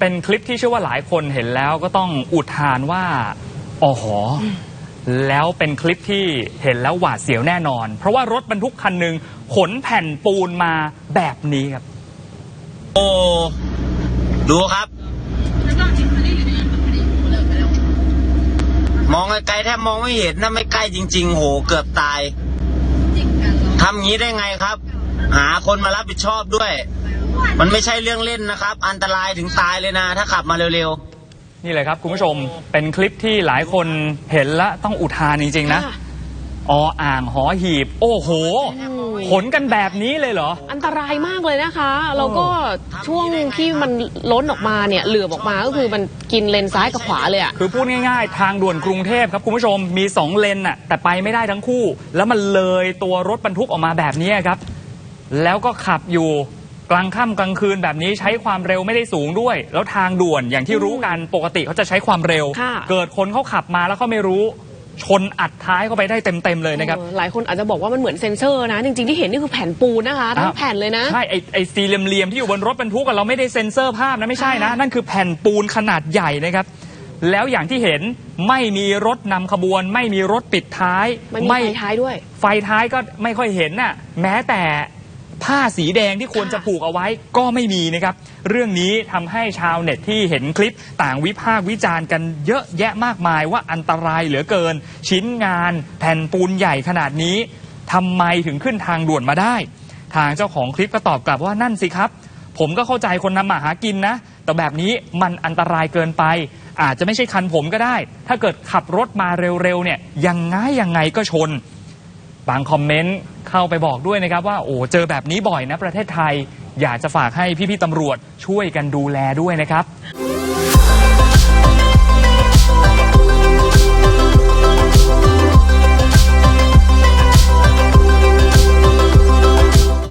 เป็นคลิปที่เชื่อว่าหลายคนเห็นแล้วก็ต้องอุทานว่าอ๋อหอ แล้วเป็นคลิปที่เห็นแล้วหวาดเสียวแน่นอน เพราะว่ารถบรรทุกคันหนึ่งขนแผ่นปูนมาแบบนี้ครับ โอ้ดูครับ มองไกลๆแทบมองไม่เห็นนะไม่ใกล้จริง ๆ โหเกือบตายทำงี้ได้ไงครับ หาคนมารับผิดชอบด้วย มันไม่ใช่เรื่องเล่นนะครับ อันตรายถึงตายเลยนะ ถ้าขับมาเร็วนี่เลยครับคุณผู้ชมเป็นคลิปที่หลายคนเห็นแล้วต้องอุทานจริงๆนะค่ะออ่างหอหีบ โอ้โหขนกันแบบนี้เลยเหรอ อันตรายมากเลยนะคะแล้วก็ช่วงที่มันล้นออกมาเนี่ยเหลือบออกมาก็คือมันกินเลนซ้ายกับขวาเลยอะคือพูดง่าย ๆ ทางด่วนกรุงเทพครับคุณผู้ชมมี 2 เลนน่ะแต่ไปไม่ได้ทั้งคู่ แล้วมันเลยตัวรถบรรทุกออกมาแบบนี้ครับ แล้วก็ขับอยู่ กลางค่ำกลางคืนแบบนี้ใช้ความเร็วไม่ได้สูงด้วย แล้วทางด่วนอย่างที่รู้กันปกติเขาจะใช้ความเร็ว ค่ะ เกิดคนเขาขับมาแล้วเขาไม่รู้ ชนอัดท้ายเข้าไปได้เต็มๆเลยนะครับ เออหลายคนอาจจะบอกว่ามันเหมือนเซ็นเซอร์นะ จริงๆที่เห็นนี่คือแผ่นปูนนะคะทั้งแผ่นเลยนะ ใช่ไอไอสี่เหลี่ยมๆที่อยู่บนรถบรรทุกอะเราไม่ได้เซ็นเซอร์ภาพนะไม่ใช่นะ ค่ะ นั่นคือแผ่นปูนขนาดใหญ่นะครับ แล้วอย่างที่เห็นไม่มีรถนำขบวน ไม่มีรถปิดท้าย มันมีไฟท้ายด้วย ไฟท้ายก็ไม่ค่อยเห็นน่ะแม้แต่ ผ้าสีแดงที่ควรจะผูกเอาไว้ก็ไม่มีนะครับ เรื่องนี้ทำให้ชาวเน็ตที่เห็นคลิปต่างวิพากษ์วิจารณ์กันเยอะแยะมากมายว่าอันตรายเหลือเกิน ชิ้นงานแผ่นปูนใหญ่ขนาดนี้ทำไมถึงขึ้นทางด่วนมาได้ ทางเจ้าของคลิปก็ตอบกลับว่านั่นสิครับ ผมก็เข้าใจคนนำมาหากินนะ แต่แบบนี้มันอันตรายเกินไป อาจจะไม่ใช่คันผมก็ได้ ถ้าเกิดขับรถมาเร็วๆเนี่ยยังไงยังไงก็ชน บางคอมเมนต์เข้าไปบอกด้วยนะครับว่าโอ้เจอแบบนี้บ่อยนะประเทศไทย อยากจะฝากให้พี่ๆตำรวจช่วยกันดูแลด้วยนะครับ